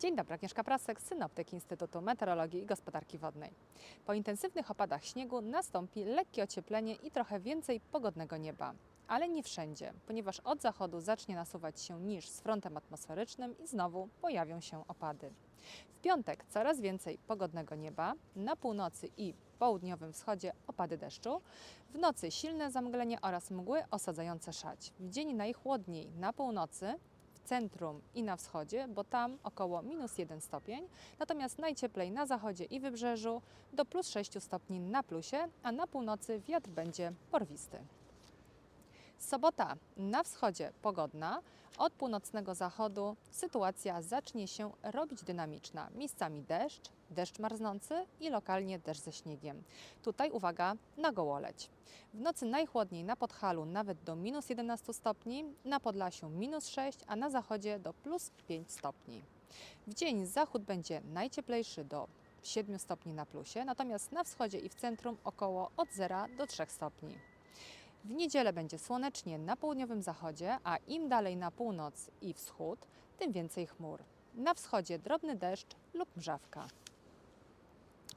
Dzień dobry, Agnieszka Prasek, synoptyk Instytutu Meteorologii i Gospodarki Wodnej. Po intensywnych opadach śniegu nastąpi lekkie ocieplenie i trochę więcej pogodnego nieba. Ale nie wszędzie, ponieważ od zachodu zacznie nasuwać się niż z frontem atmosferycznym i znowu pojawią się opady. W piątek coraz więcej pogodnego nieba, na północy i południowym wschodzie opady deszczu, w nocy silne zamglenie oraz mgły osadzające szać. W dzień najchłodniej na północy, centrum i na wschodzie, bo tam około minus 1 stopień, natomiast najcieplej na zachodzie i wybrzeżu do plus 6 stopni na plusie, a na północy wiatr będzie porwisty. Sobota na wschodzie pogodna, od północnego zachodu sytuacja zacznie się robić dynamiczna. Miejscami deszcz, deszcz marznący i lokalnie deszcz ze śniegiem. Tutaj uwaga na gołoleć. W nocy najchłodniej na Podhalu nawet do minus 11 stopni, na Podlasiu minus 6, a na zachodzie do plus 5 stopni. W dzień zachód będzie najcieplejszy do 7 stopni na plusie, natomiast na wschodzie i w centrum około od 0 do 3 stopni. W niedzielę będzie słonecznie na południowym zachodzie, a im dalej na północ i wschód, tym więcej chmur. Na wschodzie drobny deszcz lub mrzawka.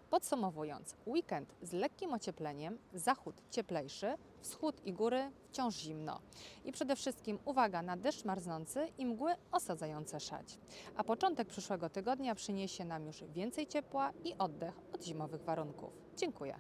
Podsumowując, weekend z lekkim ociepleniem, zachód cieplejszy, wschód i góry wciąż zimno. I przede wszystkim uwaga na deszcz marznący i mgły osadzające szać. A początek przyszłego tygodnia przyniesie nam już więcej ciepła i oddech od zimowych warunków. Dziękuję.